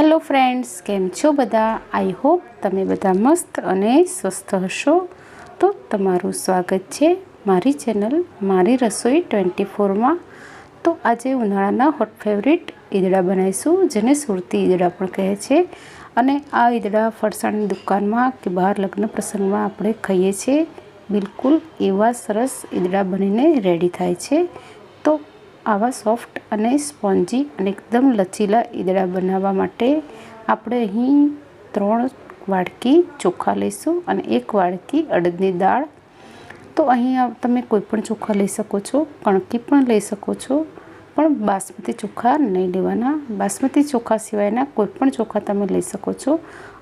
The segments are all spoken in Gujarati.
હેલો ફ્રેન્ડ્સ કેમ છો બધા? આઈ હોપ તમે બધા મસ્ત અને સ્વસ્થ હશો. તો તમારું સ્વાગત છે મારી ચેનલ મારી રસોઈ ટ્વેન્ટી ફોરમાં. તો આજે ઉનાળાના હોટ ફેવરિટ ઈદડા બનાવીશું, જેને સુરતી ઈદડા પણ કહે છે. અને આ ઈદડા ફરસાણની દુકાનમાં કે બહાર લગ્ન પ્રસંગમાં આપણે ખાઈએ છીએ. બિલકુલ એવા સરસ ઈદડા બનીને રેડી થાય છે. આવા સોફ્ટ અને સ્પોન્જી અને એકદમ લચીલા ઈદડા બનાવવા માટે આપણે અહીં ત્રણ વાડકી ચોખા લઈશું અને એક વાડકી અડદની દાળ. તો અહીં તમે કોઈપણ ચોખા લઈ શકો છો, કણકી પણ લઈ શકો છો, પણ બાસમતી ચોખા નહીં લેવાના. બાસમતી ચોખા સિવાયના કોઈપણ ચોખા તમે લઈ શકો છો.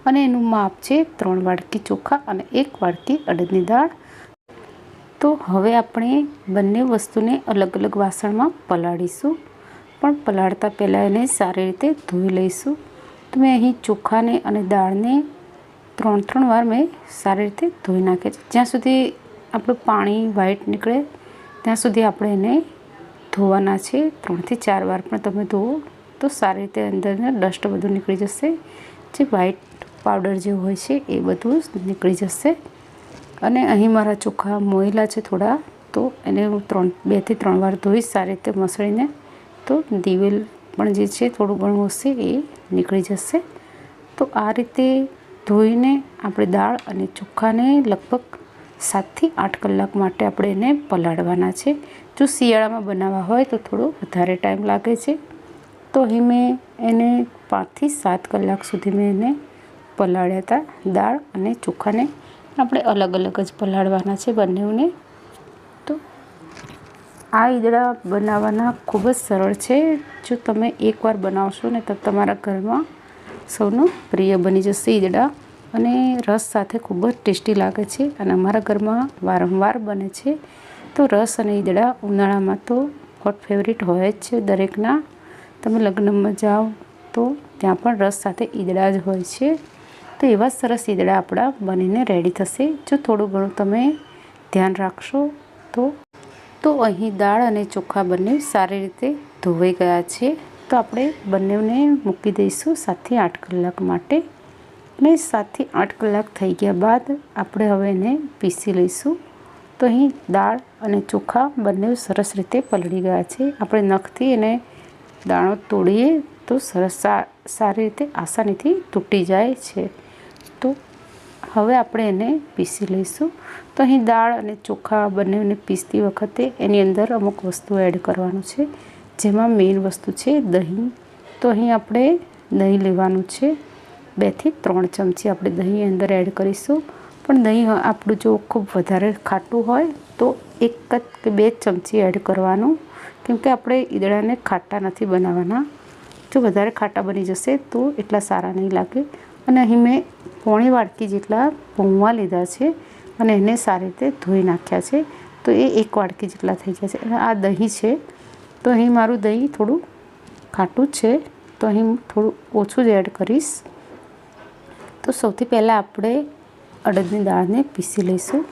અને એનું માપ છે ત્રણ વાડકી ચોખા અને એક વાડકી અડદની દાળ. તો હવે આપણે બંને વસ્તુને અલગ અલગ વાસણમાં પલાળીશું. પણ પલાળતા પહેલાં એને સારી રીતે ધોઈ લઈશું. તો મેં અહીં ચોખાને અને દાળને ત્રણ ત્રણ વાર મેં સારી રીતે ધોઈ નાખે છે. જ્યાં સુધી આપણું પાણી વ્હાઈટ નીકળે, ત્યાં સુધી આપણે એને ધોવાના છે. ત્રણથી ચાર વાર પણ તમે ધોવો તો સારી રીતે અંદર ડસ્ટ બધું નીકળી જશે. જે વ્હાઈટ પાવડર જે હોય છે એ બધું નીકળી જશે. અને અહીં મારા ચોખા મોયેલા છે થોડા, તો એને હું ત્રણ, બેથી ત્રણ વાર ધોઈશ સારી રીતે મસળીને. તો દિવેલ પણ જે છે થોડું ઘણું હશે એ નીકળી જશે. તો આ રીતે ધોઈને આપણે દાળ અને ચોખાને લગભગ સાતથી આઠ કલાક માટે આપણે એને પલાળવાના છે. જો શિયાળામાં બનાવવા હોય તો થોડો વધારે ટાઈમ લાગે છે. તો અહીં મેં એને પાંચથી સાત કલાક સુધી મેં એને પલાળ્યા હતા, દાળ અને ચોખાને. આપણે અલગ અલગ જ પલાળવાના છે બંનેઓને તો આ ઈદડા બનાવવાના ખૂબ જ સરળ છે. જો તમે એકવાર બનાવશો ને તો તમારા ઘરમાં સૌનું પ્રિય બની જશે ઈદડા. અને રસ સાથે ખૂબ જ ટેસ્ટી લાગે છે અને અમારા ઘરમાં વારંવાર બને છે. તો રસ અને ઈદડા ઉનાળામાં તો હોટ ફેવરિટ હોય જ છે દરેકના. તમે લગ્નમાં જાઓ તો ત્યાં પણ રસ સાથે ઈદડા જ હોય છે. તો એવા સરસ ઈદડા આપણા બનીને રેડી થશે. જો થોડું ઘણું તમે ધ્યાન રાખશો તો. તો અહીં દાળ અને ચોખા બંને સારી રીતે ધોવાઈ ગયા છે. તો આપણે બંનેને મૂકી દઈશું સાતથી આઠ કલાક માટે. અને સાતથી આઠ કલાક થઈ ગયા બાદ આપણે હવે એને પીસી લઈશું. તો અહીં દાળ અને ચોખા બંને સરસ રીતે પલળી ગયા છે. આપણે નખથી એને દાણો તોડીએ તો સરસ સારી રીતે આસાનીથી તૂટી જાય છે. તો હવે આપણે એને પીસી લઈશું. તો અહીં દાળ અને ચોખા બંનેને પીસતી વખતે એની અંદર અમુક વસ્તુ એડ કરવાનું છે. જેમાં મેઇન વસ્તુ છે દહીં. તો અહીં આપણે દહીં લેવાનું છે. બેથી ત્રણ ચમચી આપણે દહીં અંદર એડ કરીશું. પણ દહીં આપણું જો ખૂબ વધારે ખાટું હોય, તો એક જ કે બે ચમચી એડ કરવાનું. કેમકે આપણે ઈદડાને ખાટા નથી બનાવવાના. જો વધારે ખાટા બની જશે તો એટલા સારા નહીં લાગે. અને અહીં મેં પોણી વાટકી જેટલા પૌવા લીધા છે અને એને સારી રીતે ધોઈ નાખ્યા છે, તો એ એક વાટકી જેટલા થઈ ગયા છે. આ દહીં છે, તો અહીં મારું દહીં થોડું ખાટું છે, તો અહીં થોડું ઓછું જ એડ કરીશ. તો સૌથી પહેલાં આપણે અડદની દાળને પીસી લઈશું.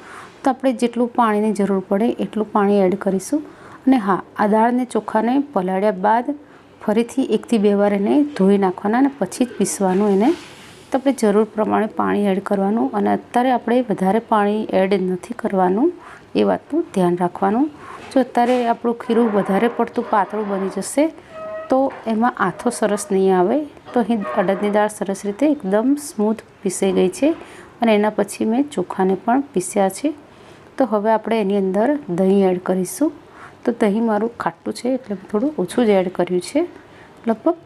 તો આપણે જેટલું પાણીની જરૂર પડે એટલું પાણી એડ કરીશું. અને હા, આ દાળને ચોખાને પલાળ્યા બાદ ફરીથી એકથી બે વાર એને ધોઈ નાખવાના અને પછી જ પીસવાનું એને તો આપણે જરૂર પ્રમાણે પાણી એડ કરવાનું અને અત્યારે આપણે વધારે પાણી એડ નથી કરવાનું એ વાતનું ધ્યાન રાખવાનું. જો અત્યારે આપણું ખીરું વધારે પડતું પાતળું બની જશે, તો એમાં આથો સરસ નહીં આવે. તો અહીં અડદની દાળ સરસ રીતે એકદમ સ્મૂથ પીસાઈ ગઈ છે અને એના પછી મેં ચોખાને પણ પીસ્યા છે. તો હવે આપણે એની અંદર દહીં એડ કરીશું. તો દહીં મારું ખાટું છે એટલે થોડું ઓછું જ એડ કર્યું છે. લગભગ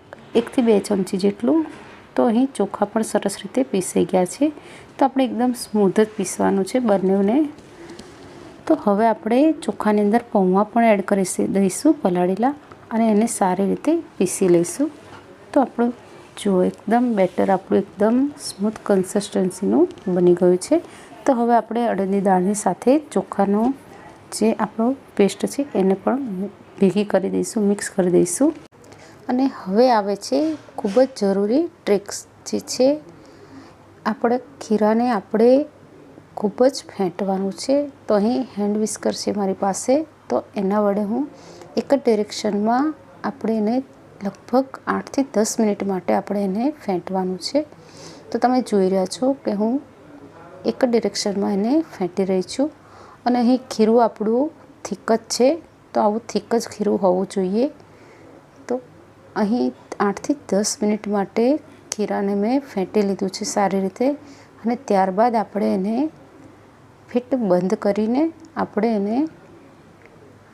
એકથી બે ચમચી જેટલું તો અહીં ચોખા પણ સરસ રીતે પીસાઈ ગયા છે. તો આપણે એકદમ સ્મૂધ જ પીસવાનું છે બંનેને તો હવે આપણે ચોખાની અંદર પૌવા પણ એડ કરી દઈશું પલાળેલા અને એને સારી રીતે પીસી લઈશું. તો આપણું જો એકદમ બેટર, આપણું એકદમ સ્મૂથ કન્સિસ્ટન્સીનું બની ગયું છે. તો હવે આપણે અડદની દાળની સાથે ચોખાનો જે આપણો પેસ્ટ છે એને પણ ભેગી કરી દઈશું, મિક્સ કરી દઈશું. અને હવે આવે છે ખૂબ જ જરૂરી ટ્રિક્સ, જે છે આપણે ખીરાને આપણે ખૂબ જ ફેંટવાનું છે. તો અહીં હેન્ડ વિસ્કર છે મારી પાસે. તો એના વડે હું એક જ ડિરેક્શનમાં આપણે એને લગભગ આઠથી દસ મિનિટ માટે આપણે એને ફેંટવાનું છે. તો તમે જોઈ રહ્યા છો કે હું એક જ ડિરેક્શનમાં એને ફેંટી રહી છું. અને અહીં ખીરું આપણું થીક જ છે. તો આવું થીક જ ખીરું હોવું જોઈએ. અહીં આઠથી દસ મિનિટ માટે ખીરાને મેં ફેંટી લીધું છે સારી રીતે અને ત્યારબાદ આપણે એને ફિટ બંધ કરીને આપણે એને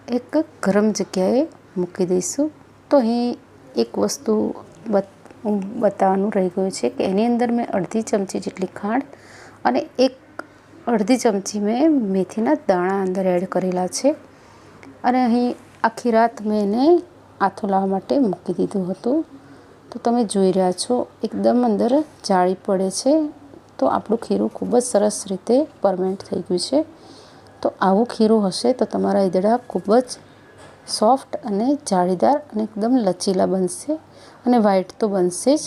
એક ગરમ જગ્યાએ મૂકી દઈશું. તો અહીં એક વસ્તુ બતાવવાનું રહી ગયું છે કે એની અંદર મેં અડધી ચમચી જેટલી ખાંડ અને એક અડધી ચમચી મેં મેથીના દાણા અંદર એડ કરેલા છે. અને અહીં આખી રાત મેં એને આથો લાવવા માટે મૂકી દીધું હતું. તો તમે જોઈ રહ્યા છો, એકદમ અંદર જાળી પડે છે. તો આપણું ખીરું ખૂબ જ સરસ રીતે પરમેન્ટ થઈ ગયું છે. તો આવું ખીરું હશે તો તમારા ઈદડા ખૂબ જ સોફ્ટ અને જાળીદાર અને એકદમ લચીલા બનશે અને વ્હાઈટ તો બનશે જ.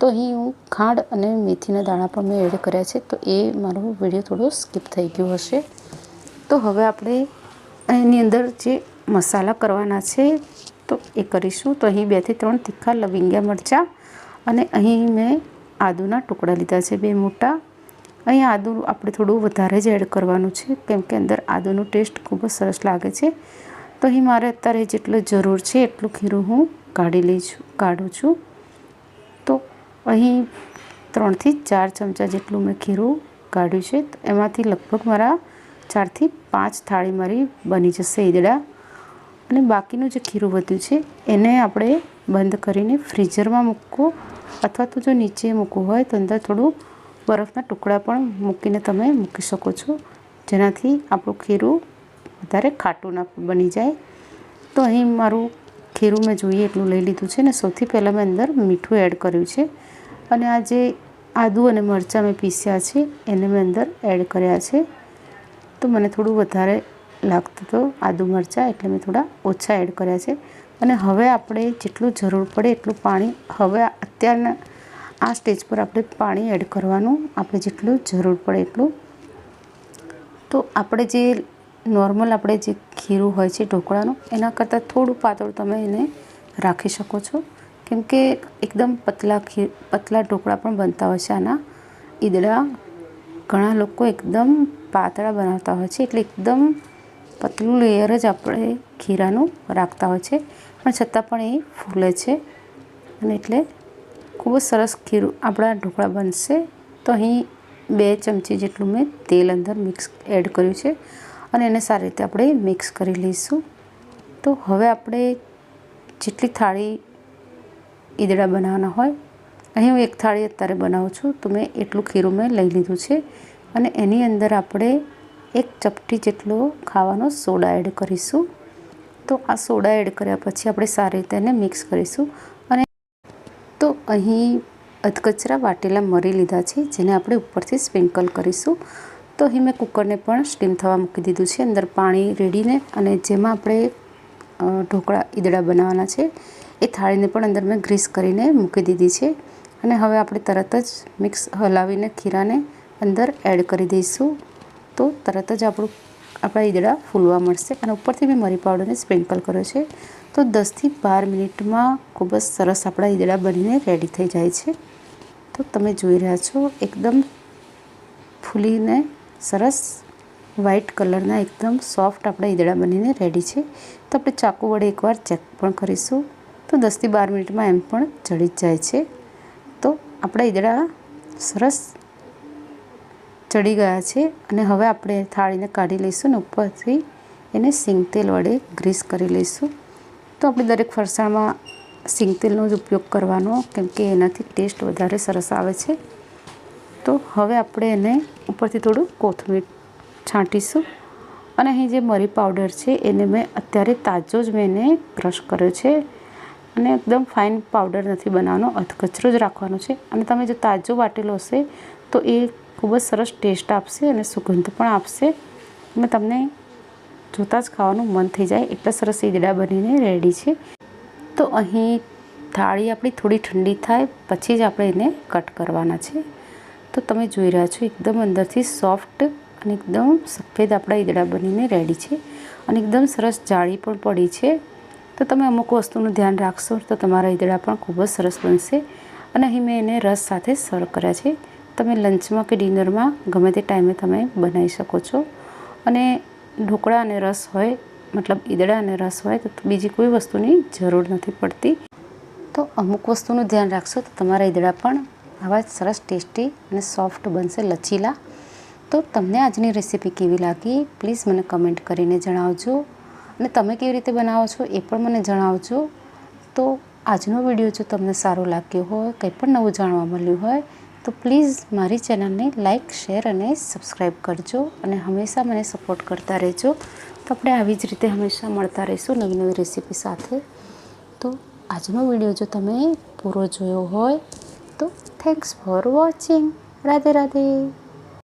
તો અહીં હું ખાંડ અને મેથીના દાણા પણ મેં એડ કર્યા છે. તો એ મારો વીડિયો થોડો સ્કીપ થઈ ગયો હશે. તો હવે આપણે એની અંદર જે મસાલા કરવાના છે તો એ કરીશું. તો અહીં બેથી ત્રણ તીખા લવિંગ્યા મરચાં અને અહીં મેં આદુના ટુકડા લીધા છે, બે મોટા. અહીં આદુ આપણે થોડું વધારે જ એડ કરવાનું છે, કેમ કે અંદર આદુનો ટેસ્ટ ખૂબ જ સરસ લાગે છે. તો અહીં મારે અત્યારે જેટલું જરૂર છે એટલું ખીરું હું કાઢી લઈ છું, કાઢું છું. તો અહીં ત્રણથી ચાર ચમચા જેટલું મેં ખીરું કાઢ્યું છે. તો એમાંથી લગભગ મારા ચારથી પાંચ થાળી મારી બની જશે ઈદડા. અને બાકીનું જે ખીરું વધ્યું છે, એને આપણે બંધ કરીને ફ્રીઝરમાં મૂકવું અથવા તો જો નીચે મૂકવું હોય તો અંદર થોડું બરફના ટુકડા પણ મૂકીને તમે મૂકી શકો છો. જેનાથી આપણું ખીરું વધારે ખાટું ના બની જાય. તો અહીં મારું ખીરું મેં જોઈએ એટલું લઈ લીધું છે ને સૌથી પહેલાં મેં અંદર મીઠું એડ કર્યું છે. અને આ જે આદુ અને મરચાં મેં પીસ્યા છે, એને મેં અંદર એડ કર્યા છે. તો મને થોડું વધારે લાગતું હતો. આદુ મરચાં એટલે મેં થોડા ઓછા એડ કર્યા છે. અને હવે આપણે જેટલું જરૂર પડે એટલું પાણી હવે અત્યારના આ સ્ટેજ પર આપણે પાણી એડ કરવાનું. આપણે જેટલું જરૂર પડે એટલું. તો આપણે જે નોર્મલ આપણે જે ખીરું હોય છે ઢોકળાનું, એના કરતાં થોડું પાતળું તમે એને રાખી શકો છો. કેમ કે એકદમ પતલા ખીર પતલા ઢોકળા પણ બનતા હોય છે આના. ઈદડા ઘણા લોકો એકદમ પાતળા બનાવતા હોય છે. એટલે એકદમ પતલું લેયર જ આપણે ખીરાનું રાખતા હોય છે. પણ છતાં પણ એ ફૂલે છે. અને એટલે ખૂબ જ સરસ ખીરું આપણા ઢોકળા બનશે. તો અહીં બે ચમચી જેટલું મેં તેલ અંદર મિક્સ એડ કર્યું છે. અને એને સારી રીતે આપણે મિક્સ કરી લઈશું. તો હવે આપણે જેટલી થાળી ઈદડા બનાવવાના હોય, અહીં હું એક થાળી અત્યારે બનાવું છું. તો મેં એટલું ખીરું મેં લઈ લીધું છે. અને એની અંદર આપણે એક ચપટી જેટલો ખાવાનો સોડા એડ કરીશું. તો આ સોડા એડ કર્યા પછી આપણે સારી રીતે એને મિક્સ કરીશું. અને તો અહીં અધકચરા વાટેલા મરી લીધા છે, જેને આપણે ઉપરથી સ્પ્રિંકલ કરીશું. તો અહીં મેં કુકરને પણ સ્ટીમ થવા મૂકી દીધું છે. અંદર પાણી રેડીને અને જેમાં આપણે ઢોકળા ઈદડા બનાવવાના છે, એ થાળીને પણ અંદર મેં ગ્રીસ કરીને મૂકી દીધી છે. અને હવે આપણે તરત જ મિક્સ હલાવીને ખીરાને અંદર એડ કરી દઈશું. તો તરત જ આપણું, આપણા ઈદડા ફૂલવા મળશે અને ઉપરથી મેં મરી પાવડરને સ્પ્રિંકલ કર્યો છે. તો દસથી બાર મિનિટમાં ખૂબ જ સરસ આપણા ઈદડા બનીને રેડી થઈ જાય છે. તો તમે જોઈ રહ્યા છો, એકદમ ફૂલીને સરસ વ્હાઇટ કલરના એકદમ સોફ્ટ આપણા ઈદડા બનીને રેડી છે. તો આપણે ચાકુ વડે એકવાર ચેક પણ કરીશું. તો દસથી બાર મિનિટમાં એમ પણ ચડી જ જાય છે. તો આપણા ઈદડા સરસ ચડી ગયા છે અને હવે આપણે થાળીને કાઢી લઈશું ને ઉપરથી એને સિંગતેલ વડે ગ્રીસ કરી લઈશું. તો આપણે દરેક ફરસાણમાં સિંગતેલનો જ ઉપયોગ કરવાનો, કેમ કે એનાથી ટેસ્ટ વધારે સરસ આવે છે. તો હવે આપણે એને ઉપરથી થોડું કોથમીર છાંટીશું અને અહીં જે મરી પાવડર છે એને મેં અત્યારે તાજો જ મેં એને ક્રશ કર્યો છે અને એકદમ ફાઇન પાવડર નથી બનાવવાનો, અધકચરો જ રાખવાનો છે. અને તમે જો તાજો વાટેલો હશે તો એ ખૂબ જ સરસ ટેસ્ટ આપશે અને સુગંધ પણ આપશે. અને તમને જોતાં જ ખાવાનું મન થઈ જાય. એટલા સરસ ઈદડા બનીને રેડી છે. તો અહીં થાળી આપણી થોડી ઠંડી થાય, પછી જ આપણે એને કટ કરવાના છે. તો તમે જોઈ રહ્યા છો, એકદમ અંદરથી સોફ્ટ અને એકદમ સફેદ આપણા ઈદડા બનીને રેડી છે. અને એકદમ સરસ જાળી પણ પડી છે. તો તમે અમુક વસ્તુનું ધ્યાન રાખશો તો તમારા ઈદડા પણ ખૂબ જ સરસ બનશે. અને અહીં મેં એને રસ સાથે સર્વ કર્યા છે. તમે લંચમાં કે ડિનરમાં ગમે તે ટાઈમે તમે બનાવી શકો છો. અને ઢોકળા અને રસ હોય, મતલબ ઈદડા અને રસ હોય, તો બીજી કોઈ વસ્તુની જરૂર નથી પડતી. તો અમુક વસ્તુનું ધ્યાન રાખશો તો તમારા ઈદડા પણ આવા જ સરસ ટેસ્ટી અને સોફ્ટ બનશે લચીલા. તો તમને આજની રેસીપી કેવી લાગી? પ્લીઝ મને કમેન્ટ કરીને જણાવજો. અને તમે કેવી રીતે બનાવો છો એ પણ મને જણાવજો. તો આજનો વીડિયો જો તમને સારો લાગ્યો હોય, કંઈ પણ નવું જાણવા મળ્યું હોય તો પ્લીઝ મારી ચેનલને લાઇક શેર અને સબસ્ક્રાઈબ કરજો અને હંમેશા મને સપોર્ટ કરતા રહેજો. તો આપણે આવી જ રીતે હંમેશા મળતા રહીશું નવી નવી રેસીપી સાથે. તો આજનો વીડિયો જો તમે પૂરો જોયો હોય તો thanks for watching Radhe Radhe.